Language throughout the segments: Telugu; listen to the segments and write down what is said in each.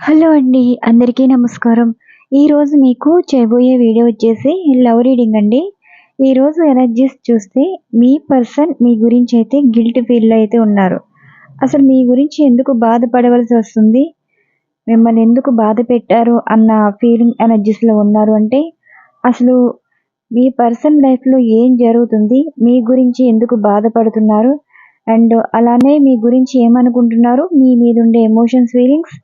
హలో అండి అందరికీ నమస్కారం. ఈరోజు మీకు చేయబోయే వీడియో వచ్చేసి లవ్ రీడింగ్ అండి. ఈరోజు ఎనర్జీస్ చూస్తే మీ పర్సన్ మీ గురించి అయితే గిల్ట్ ఫీల్లో అయితే ఉన్నారు. అసలు మీ గురించి ఎందుకు బాధపడవలసి వస్తుంది? మిమ్మల్ని ఎందుకు బాధ పెట్టారు అన్న ఫీలింగ్ ఎనర్జీస్లో ఉన్నారు అంటే అసలు మీ పర్సన్ లైఫ్లో ఏం జరుగుతుంది? మీ గురించి ఎందుకు బాధపడుతున్నారు? అండ్ అలానే మీ గురించి ఏమనుకుంటున్నారు? మీ మీద ఉండే ఎమోషన్స్ ఫీలింగ్స్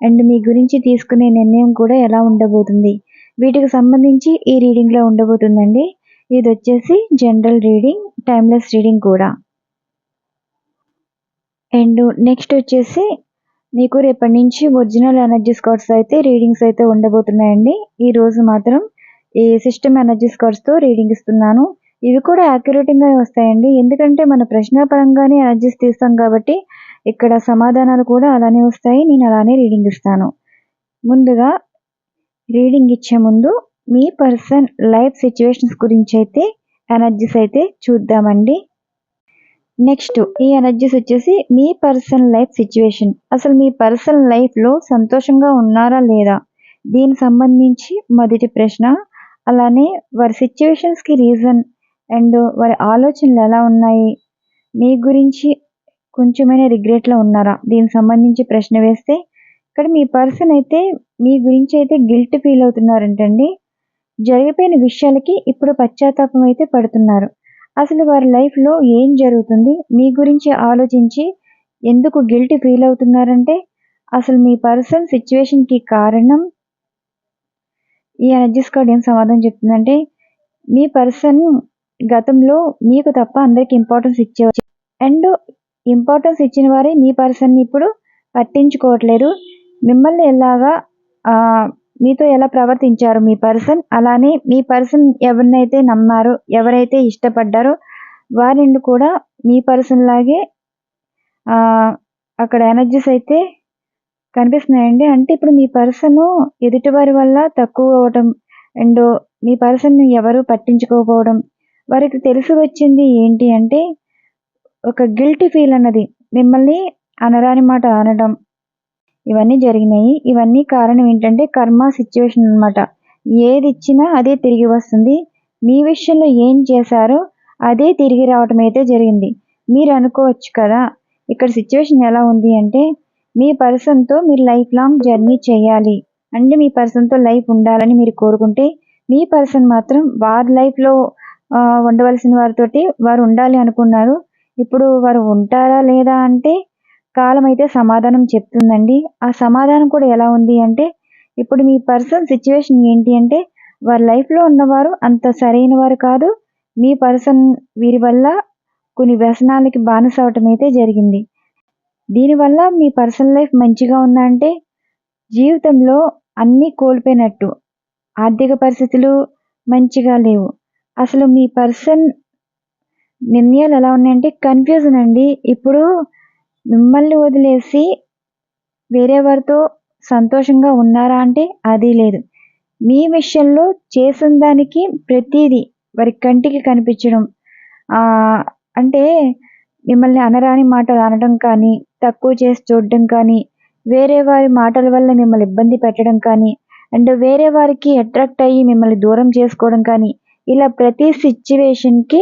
అండ్ మీ గురించి తీసుకునే నిర్ణయం కూడా ఎలా ఉండబోతుంది? వీటికి సంబంధించి ఈ రీడింగ్లో ఉండబోతుందండి. ఇది వచ్చేసి జనరల్ రీడింగ్ టైమ్లెస్ రీడింగ్ కూడా. అండ్ నెక్స్ట్ వచ్చేసి మీకు రేపటి నుంచి ఒరిజినల్ ఎనర్జీ కార్డ్స్ అయితే రీడింగ్స్ అయితే ఉండబోతున్నాయండి. ఈ రోజు మాత్రం ఈ సిస్టమ్ ఎనర్జీ కార్డ్స్తో రీడింగ్ ఇస్తున్నాను. ఇవి కూడా యాక్యురేటింగ్గా వస్తాయండి. ఎందుకంటే మన ప్రశ్న పరంగానే ఎనర్జీస్ తీస్తాం కాబట్టి ఇక్కడ సమాధానాలు కూడా అలానే వస్తాయి. నేను అలానే రీడింగ్ ఇస్తాను. ముందుగా రీడింగ్ ఇచ్చే ముందు మీ పర్సన్ లైఫ్ సిచ్యువేషన్స్ గురించి అయితే ఎనర్జీస్ అయితే చూద్దామండి. నెక్స్ట్ ఈ ఎనర్జీస్ వచ్చేసి మీ పర్సన్ లైఫ్ సిచ్యువేషన్ అసలు మీ పర్సన్ లైఫ్లో సంతోషంగా ఉన్నారా లేదా? దీనికి సంబంధించి మొదటి ప్రశ్న. అలానే వారి సిచ్యువేషన్స్కి రీజన్ అండ్ వారి ఆలోచనలు ఎలా ఉన్నాయి? మీ గురించి కొంచెమైనా రిగ్రెట్లో ఉన్నారా? దీనికి సంబంధించి ప్రశ్న వేస్తే ఇక్కడ మీ పర్సన్ అయితే మీ గురించి అయితే గిల్ట్ ఫీల్ అవుతున్నారంటండి. జరిగిపోయిన విషయాలకి ఇప్పుడు పశ్చాత్తాపం అయితే పడుతున్నారు. అసలు వారి లైఫ్లో ఏం జరుగుతుంది? మీ గురించి ఆలోచించి ఎందుకు గిల్ట్ ఫీల్ అవుతున్నారంటే అసలు మీ పర్సన్ సిచ్యువేషన్కి కారణం? ఈ ఎనర్జీస్ కార్డ్ ఏం సమాధానం చెప్తుందంటే మీ పర్సన్ గతంలో మీకు తప్ప అందరికి ఇంపార్టెన్స్ ఇచ్చేవారు. అండ్ ఇంపార్టెన్స్ ఇచ్చిన వారే మీ పర్సన్ని ఇప్పుడు పట్టించుకోవట్లేదు మిమ్మల్ని ఎలాగా మీతో ఎలా ప్రవర్తించారు మీ పర్సన్ అలానే మీ పర్సన్ ఎవరినైతే నమ్మారో ఎవరైతే ఇష్టపడ్డారో వారిని కూడా మీ పర్సన్ లాగే అక్కడ ఎనర్జీస్ అయితే కనిపిస్తున్నాయండి. అంటే ఇప్పుడు మీ పర్సన్ ఎదుటివారి వల్ల తక్కువ అవ్వటం అండ్ మీ పర్సన్ ఎవరు పట్టించుకోకపోవడం వారికి తెలిసి వచ్చింది ఏంటి అంటే ఒక గిల్టీ ఫీల్ అన్నది. మిమ్మల్ని అనరాని మాట అనడం. ఇవన్నీ జరిగినాయి. ఇవన్నీ కారణం ఏంటంటే కర్మ సిచ్యువేషన్ అనమాట ఏది ఇచ్చినా అదే తిరిగి వస్తుంది. మీ విషయంలో ఏం చేశారో అదే తిరిగి రావటం అయితే జరిగింది. మీరు అనుకోవచ్చు కదా ఇక్కడ సిచ్యువేషన్ ఎలా ఉంది అంటే మీ పర్సన్తో మీరు లైఫ్ లాంగ్ జర్నీ చేయాలి. అంటే మీ పర్సన్తో లైఫ్ ఉండాలని మీరు కోరుకుంటే మీ పర్సన్ మాత్రం వారి లైఫ్లో ఉండవలసిన వారితోటి వారు ఉండాలి అనుకున్నారు. ఇప్పుడు వారు ఉంటారా లేదా అంటే కాలం అయితే సమాధానం చెప్తుందండి. ఆ సమాధానం కూడా ఎలా ఉంది అంటే ఇప్పుడు మీ పర్సన్ సిచ్యువేషన్ ఏంటి అంటే వారి లైఫ్లో ఉన్నవారు అంత సరైన వారు కాదు. మీ పర్సన్ వీరి వల్ల కొన్ని వ్యసనాలకి బానిస అవటం అయితే జరిగింది. దీనివల్ల మీ పర్సనల్ లైఫ్ మంచిగా ఉందా అంటే జీవితంలో అన్నీ కోల్పోయినట్టు. ఆర్థిక పరిస్థితులు మంచిగా లేవు. అసలు మీ పర్సన్ నిర్ణయాలు ఎలా ఉన్నాయంటే కన్ఫ్యూజన్ అండి. ఇప్పుడు మిమ్మల్ని వదిలేసి వేరే వారితో సంతోషంగా ఉన్నారా అంటే అది లేదు. మీ విషయంలో చేసిన దానికి ప్రతిదీ వారి కంటికి కనిపించడం. అంటే మిమ్మల్ని అనరాని మాటలు అనడం కానీ తక్కువ చేసి చూడడం కానీ వేరే వారి మాటల వల్ల మిమ్మల్ని ఇబ్బంది పెట్టడం కానీ అండ్ వేరే వారికి అట్రాక్ట్ అయ్యి మిమ్మల్ని దూరం చేసుకోవడం కానీ ఇలా ప్రతి సిచ్యువేషన్కి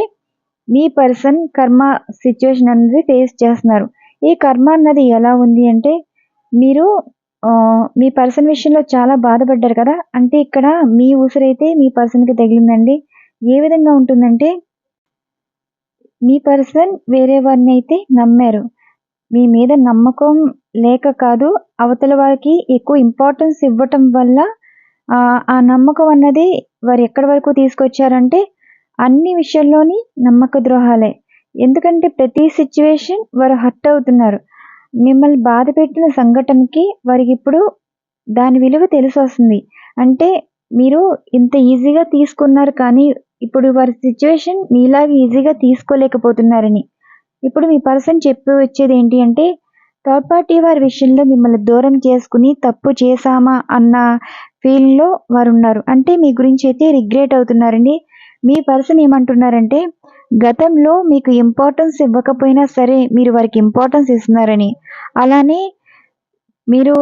మీ పర్సన్ కర్మ సిచ్యువేషన్ అనేది ఫేస్ చేస్తున్నారు. ఈ కర్మ అన్నది ఎలా ఉంది అంటే మీరు మీ పర్సన్ విషయంలో చాలా బాధపడ్డారు కదా? అంటే ఇక్కడ మీ ఉసిరైతే మీ పర్సన్కి తగిలిందండి. ఏ విధంగా ఉంటుందంటే మీ పర్సన్ వేరే వారిని అయితే నమ్మారు. మీ మీద నమ్మకం లేక కాదు అవతల వారికి ఎక్కువ ఇంపార్టెన్స్ ఇవ్వటం వల్ల ఆ నమ్మకం అన్నది వారు ఎక్కడి వరకు తీసుకొచ్చారంటే అన్ని విషయాల్లోని నమ్మక ద్రోహాలే. ఎందుకంటే ప్రతి సిచ్యువేషన్ వారు హర్ట్ అవుతున్నారు. మిమ్మల్ని బాధ పెట్టిన సంఘటనకి వారికి ఇప్పుడు దాని విలువ తెలిసి వస్తుంది అంటే మీరు ఇంత ఈజీగా తీసుకున్నారు కానీ ఇప్పుడు వారి సిచ్యువేషన్ మీలాగా ఈజీగా తీసుకోలేకపోతున్నారని. ఇప్పుడు మీ పర్సన్ చెప్పి వచ్చేది ఏంటి అంటే థర్డ్ పార్టీ వారి విషయంలో మిమ్మల్ని దూరం చేసుకుని తప్పు చేశామా అన్న ఫీల్డ్లో వారు ఉన్నారు అంటే మీ గురించి అయితే రిగ్రెట్ అవుతున్నారండి. మీ పర్సన్ ఏమంటున్నారంటే గతంలో మీకు ఇంపార్టెన్స్ ఇవ్వకపోయినా సరే మీరు వారికి ఇంపార్టెన్స్ ఇస్తున్నారని అలానే మీరు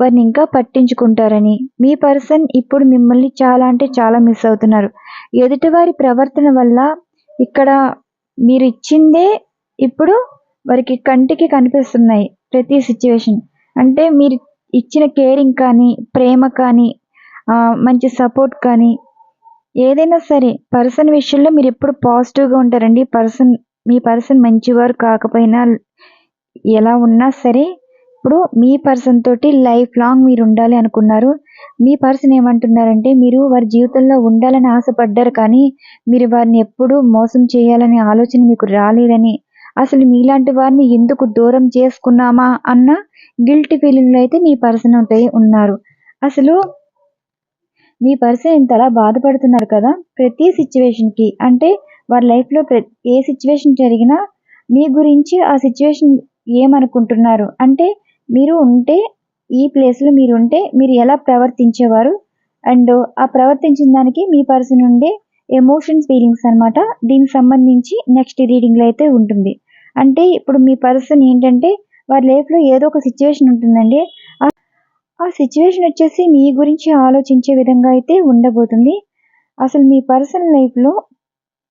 వారిని ఇంకా పట్టించుకుంటారని మీ పర్సన్ ఇప్పుడు మిమ్మల్ని చాలా అంటే చాలా మిస్ అవుతున్నారు. ఎదుటివారి ప్రవర్తన వల్ల ఇక్కడ మీరు ఇచ్చిందే ఇప్పుడు వారికి కంటికి కనిపిస్తున్నాయి ప్రతి సిచ్యువేషన్ అంటే మీరు ఇచ్చిన కేరింగ్ కానీ ప్రేమ కానీ మంచి సపోర్ట్ కానీ ఏదైనా సరే పర్సన్ విషయంలో మీరు ఎప్పుడు పాజిటివ్గా ఉంటారండి. పర్సన్ మీ పర్సన్ మంచివారు కాకపోయినా ఎలా ఉన్నా సరే ఇప్పుడు మీ పర్సన్ తోటి లైఫ్ లాంగ్ మీరు ఉండాలి అనుకున్నారు. మీ పర్సన్ ఏమంటున్నారంటే మీరు వారి జీవితంలో ఉండాలని ఆశపడ్డారు కానీ మీరు వారిని ఎప్పుడూ మోసం చేయాలనే ఆలోచన మీకు రాలేదని అసలు మీలాంటి వారిని ఎందుకు దూరం చేసుకున్నామా అన్న గిల్టీ ఫీలింగ్లో అయితే మీ పర్సన్ ఉంటాయి ఉన్నారు. అసలు మీ పర్సన్ ఇంతలా బాధపడుతున్నారు కదా? ప్రతి సిచ్యువేషన్కి అంటే వారి లైఫ్లో ప్ర ఏ సిచ్యువేషన్ జరిగినా మీ గురించి ఆ సిచ్యువేషన్ ఏమనుకుంటున్నారు? అంటే మీరు ఉంటే ఈ ప్లేస్లో మీరు ఉంటే మీరు ఎలా ప్రవర్తించేవారు? అండ్ ఆ ప్రవర్తించిన దానికి మీ పర్సన్ ఉండే ఎమోషన్స్ ఫీలింగ్స్ అన్నమాట. దీనికి సంబంధించి నెక్స్ట్ రీడింగ్లో అయితే ఉంటుంది. అంటే ఇప్పుడు మీ పర్సన్ ఏంటంటే వారి లైఫ్లో ఏదో ఒక సిచ్యువేషన్ ఉంటుందండి. ఆ- సిచ్యువేషన్ వచ్చేసి మీ గురించి ఆలోచించే విధంగా అయితే ఉండబోతుంది. అసలు మీ పర్సనల్ లైఫ్లో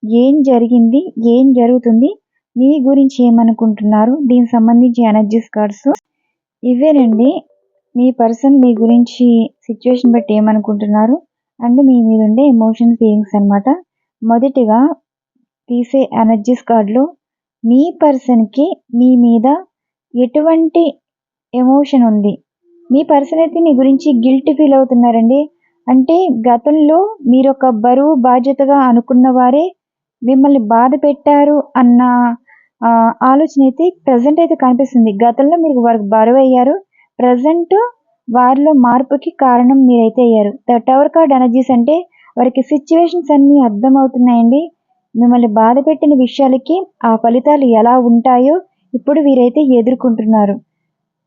ఏం జరిగింది? ఏం జరుగుతుంది? మీ గురించి ఏమనుకుంటున్నారు? దీనికి సంబంధించి ఎనర్జీస్ కార్డ్స్ ఇవేనండి. మీ పర్సన్ మీ గురించి సిచ్యువేషన్ బట్టి ఏమనుకుంటున్నారు? అండ్ మీ మీద ఉండే ఎమోషన్ ఫీలింగ్స్ అనమాట మొదటిగా తీసే ఎనర్జీస్ కార్డులో మీ పర్సన్కి మీ మీద ఎటువంటి ఎమోషన్ ఉంది? మీ పర్సన్ అయితే మీ గురించి గిల్ట్ ఫీల్ అవుతున్నారండి. అంటే గతంలో మీరు ఒక బరువు బాధ్యతగా అనుకున్న వారే మిమ్మల్ని బాధ పెట్టారు అన్న ఆలోచన అయితే ప్రజెంట్ అయితే కనిపిస్తుంది. గతంలో మీరు వారికి బరువు అయ్యారు ప్రజెంట్ వారిలో మార్పుకి కారణం మీరైతే అయ్యారు. ద టవర్ కార్డ్ ఎనర్జీస్ అంటే వారికి సిచ్యువేషన్స్ అన్నీ అర్థమవుతున్నాయండి. మిమ్మల్ని బాధ పెట్టిన విషయాలకి ఆ ఫలితాలు ఎలా ఉంటాయో ఇప్పుడు వీరైతే ఎదుర్కొంటున్నారు.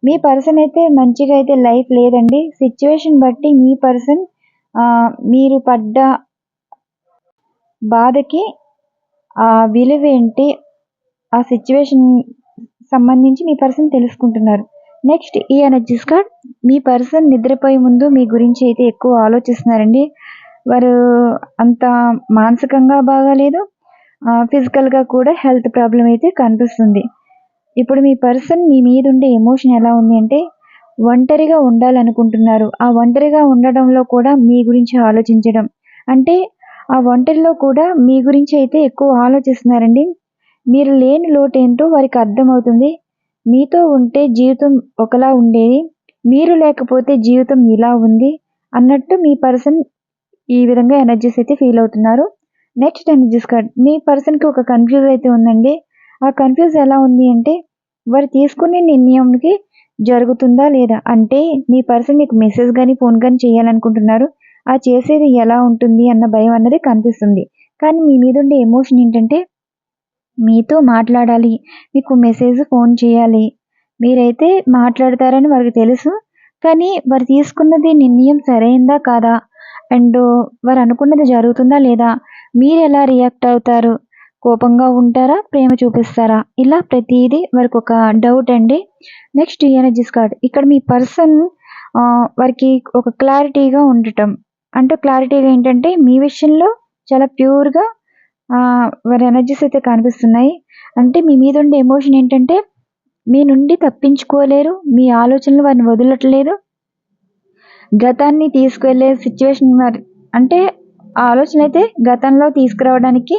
మీ పర్సన్ అయితే మంచిగా అయితే లైఫ్ లేదండి. సిచ్యువేషన్ బట్టి మీ పర్సన్ మీరు పడ్డ బాధకి ఆ విలువ ఏంటి ఆ సిచ్యువేషన్ సంబంధించి మీ పర్సన్ తెలుసుకుంటున్నారు. నెక్స్ట్ ఈ ఎనర్జీస్ కార్డ్ మీ పర్సన్ నిద్రపోయే ముందు మీ గురించి అయితే ఎక్కువ ఆలోచిస్తున్నారండి. వారు అంత మానసికంగా బాగాలేదు ఫిజికల్గా కూడా హెల్త్ ప్రాబ్లం అయితే కనిపిస్తుంది. ఇప్పుడు మీ పర్సన్ మీ మీద ఉండే ఎమోషన్ ఎలా ఉంది అంటే ఒంటరిగా ఉండాలనుకుంటున్నారు. ఆ ఒంటరిగా ఉండడంలో కూడా మీ గురించి ఆలోచించడం. అంటే ఆ ఒంటరిలో కూడా మీ గురించి అయితే ఎక్కువ ఆలోచిస్తున్నారండి. మీరు లేని లోటు ఏంటో వారికి అర్థమవుతుంది. మీతో ఉంటే జీవితం ఒకలా ఉండేది. మీరు లేకపోతే జీవితం ఇలా ఉంది అన్నట్టు మీ పర్సన్ ఈ విధంగా ఎనర్జీస్ అయితే ఫీల్ అవుతున్నారు. Next energies card. మీ పర్సన్కి ఒక కన్ఫ్యూజ్ అయితే ఉందండి. ఆ కన్ఫ్యూజ్ ఎలా ఉంది అంటే వారు తీసుకునే నిర్ణయంకి జరుగుతుందా లేదా? అంటే మీ పర్సన్ మీకు మెసేజ్ కానీ ఫోన్ కానీ చేయాలనుకుంటున్నారు. ఆ చేసేది ఎలా ఉంటుంది అన్న భయం అన్నది కనిపిస్తుంది. కానీ మీ మీద ఉండే ఎమోషన్ ఏంటంటే మీతో మాట్లాడాలి మీకు మెసేజ్ ఫోన్ చేయాలి. మీరైతే మాట్లాడతారని వారికి తెలుసు. కానీ వారు తీసుకున్నది నిర్ణయం సరైందా కాదా? అండ్ వారు అనుకున్నది జరుగుతుందా లేదా? మీరు ఎలా రియాక్ట్ అవుతారు? కోపంగా ఉంటారా? ప్రేమ చూపిస్తారా? ఇలా ప్రతిదీ వారికి ఒక డౌట్ అండి. నెక్స్ట్ ఎనర్జీస్ కార్డ్ ఇక్కడ మీ పర్సన్ వారికి ఒక క్లారిటీగా ఉండటం. అంటే క్లారిటీగా ఏంటంటే మీ విషయంలో చాలా ప్యూర్గా వారి ఎనర్జీస్ అయితే కనిపిస్తున్నాయి. అంటే మీ మీద ఉండే ఎమోషన్ ఏంటంటే మీ నుండి తప్పించుకోలేరు మీ ఆలోచనలు వారిని వదలట్లేదు. గతాన్ని తీసుకువెళ్ళే సిచ్యువేషన్ మరి అంటే ఆలోచన అయితే గతంలో తీసుకురావడానికి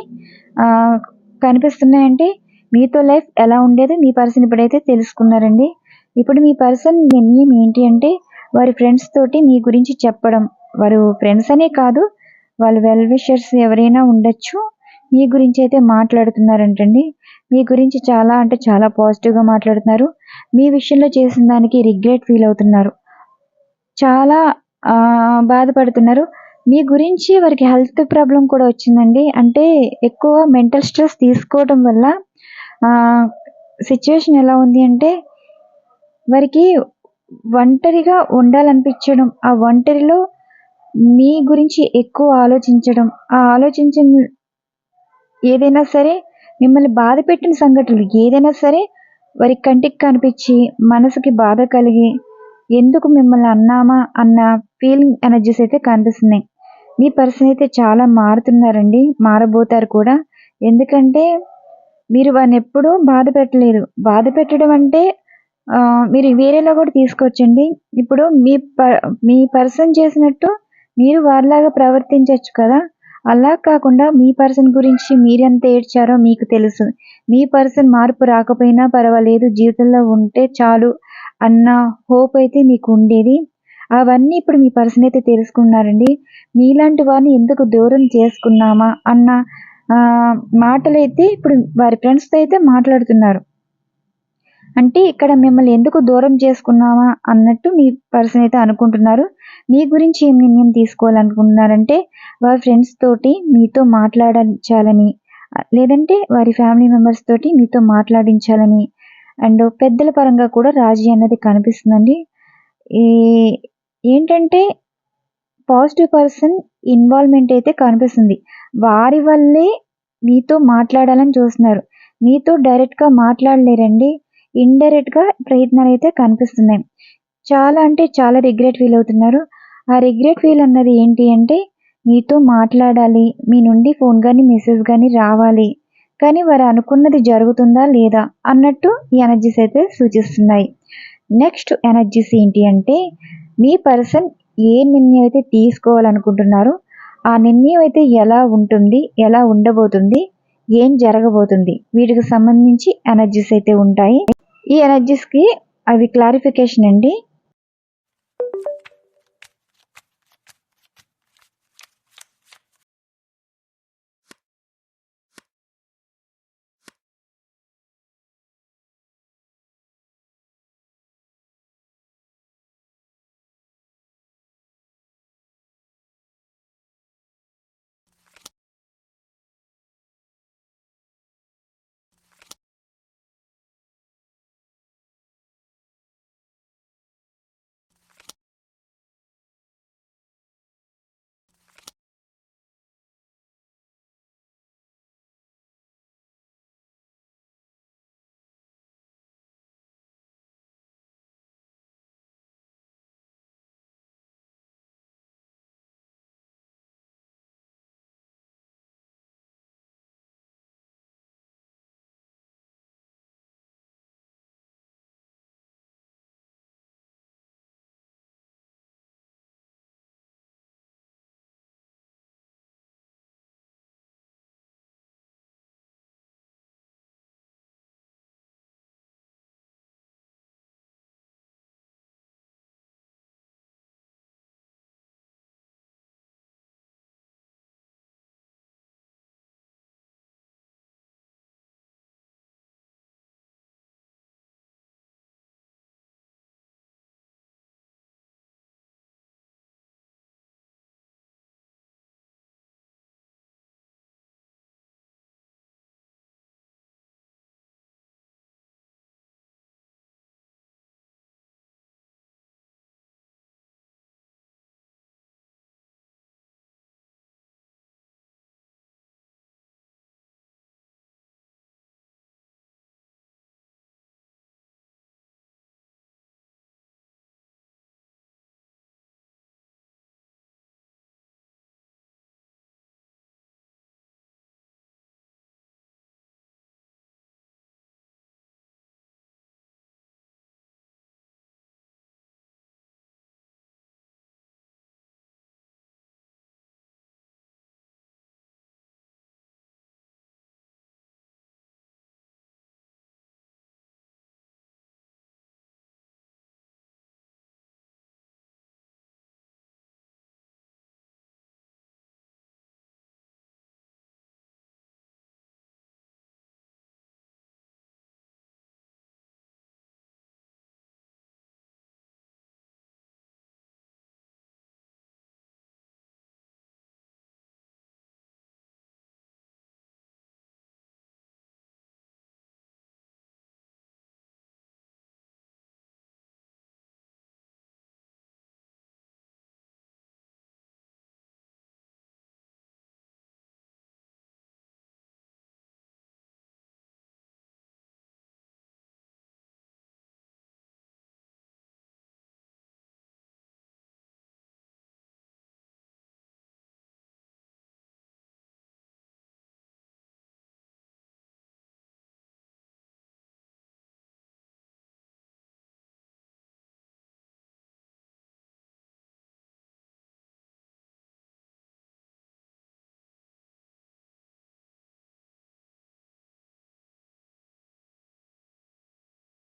కనిపిస్తున్నాయంటే మీతో లైఫ్ ఎలా ఉండేది మీ పర్సన్ ఇప్పుడైతే తెలుసుకున్నారండి. ఇప్పుడు మీ పర్సన్ నిర్ణయం ఏంటి అంటే వారి ఫ్రెండ్స్ తోటి మీ గురించి చెప్పడం. వారు ఫ్రెండ్స్ అనే కాదు వాళ్ళు వెల్ విషర్స్ ఎవరైనా ఉండొచ్చు. మీ గురించి అయితే మాట్లాడుతున్నారంటండి. మీ గురించి చాలా అంటే చాలా పాజిటివ్గా మాట్లాడుతున్నారు. మీ విషయంలో చేసిన దానికి రిగ్రెట్ ఫీల్ అవుతున్నారు. చాలా బాధపడుతున్నారు. మీ గురించి వారికి హెల్త్ ప్రాబ్లం కూడా వచ్చిందండి. అంటే ఎక్కువ మెంటల్ స్ట్రెస్ తీసుకోవడం వల్ల సిచ్యువేషన్ ఎలా ఉంది అంటే వారికి ఒంటరిగా ఉండాలనిపించడం ఆ ఒంటరిలో మీ గురించి ఎక్కువ ఆలోచించడం ఆ ఆలోచించిన ఏదైనా సరే మిమ్మల్ని బాధ పెట్టిన సంఘటనలు ఏదైనా సరే వారి కంటికి కనిపించి మనసుకి బాధ కలిగి ఎందుకు మిమ్మల్ని అన్నామా అన్న ఫీలింగ్ ఎనర్జీస్ అయితే కనిపిస్తున్నాయి. మీ పర్సన్ అయితే చాలా మారుతున్నారండి. మారబోతారు కూడా. ఎందుకంటే మీరు వారిని ఎప్పుడూ బాధ పెట్టలేదు బాధ పెట్టడం అంటే మీరు వేరేలా కూడా తీసుకోవచ్చండి. ఇప్పుడు మీ ప మీ పర్సన్ చేసినట్టు మీరు వారిలాగా ప్రవర్తించవచ్చు కదా. అలా కాకుండా మీ పర్సన్ గురించి మీరెంత ఏడ్చారో మీకు తెలుసు. మీ పర్సన్ మార్పు రాకపోయినా పర్వాలేదు. జీవితంలో ఉంటే చాలు అన్న హోప్ అయితే మీకు ఉండేది. అవన్నీ ఇప్పుడు మీ పర్సన్ అయితే తెలుసుకున్నారండి. మీలాంటి వారిని ఎందుకు దూరం చేసుకున్నామా అన్న మాటలైతే ఇప్పుడు వారి ఫ్రెండ్స్తో అయితే మాట్లాడుతున్నారు. అంటే ఇక్కడ మిమ్మల్ని ఎందుకు దూరం చేసుకున్నామా అన్నట్టు మీ పర్సన్ అయితే అనుకుంటున్నారు. మీ గురించి ఏం నిర్ణయం తీసుకోవాలనుకుంటున్నారంటే వారి ఫ్రెండ్స్ తోటి మీతో మాట్లాడించాలని లేదంటే వారి ఫ్యామిలీ మెంబర్స్ తోటి మీతో మాట్లాడించాలని. అండ్ పెద్దల పరంగా కూడా రాజీ అన్నది కనిపిస్తుందండి. ఈ ఏంటంటే పాజిటివ్ పర్సన్ ఇన్వాల్వ్మెంట్ అయితే కనిపిస్తుంది. వారి వల్లే మీతో మాట్లాడాలని చూస్తున్నారు. మీతో డైరెక్ట్గా మాట్లాడలేరండి. ఇండైరెక్ట్గా ప్రయత్నాలు అయితే కనిపిస్తున్నాయి. చాలా అంటే చాలా రిగ్రెట్ ఫీల్ అవుతున్నారు. ఆ రిగ్రెట్ ఫీల్ అన్నది ఏంటి అంటే మీతో మాట్లాడాలి మీ నుండి ఫోన్ కానీ మెసేజ్ కానీ రావాలి. కానీ వారు అనుకున్నది జరుగుతుందా లేదా అన్నట్టు ఈ ఎనర్జీస్ అయితే సూచిస్తున్నాయి. నెక్స్ట్ ఎనర్జీస్ ఏంటి అంటే మీ పర్సన్ ఏ నిర్ణయం అయితే తీసుకోవాలనుకుంటున్నారో ఆ నిర్ణయం అయితే ఎలా ఉంటుంది ఎలా ఉండబోతుంది ఏం జరగబోతుంది వీటికి సంబంధించి ఎనర్జీస్ అయితే ఉంటాయి. ఈ ఎనర్జీస్కి అవి క్లారిఫికేషన్ అండి.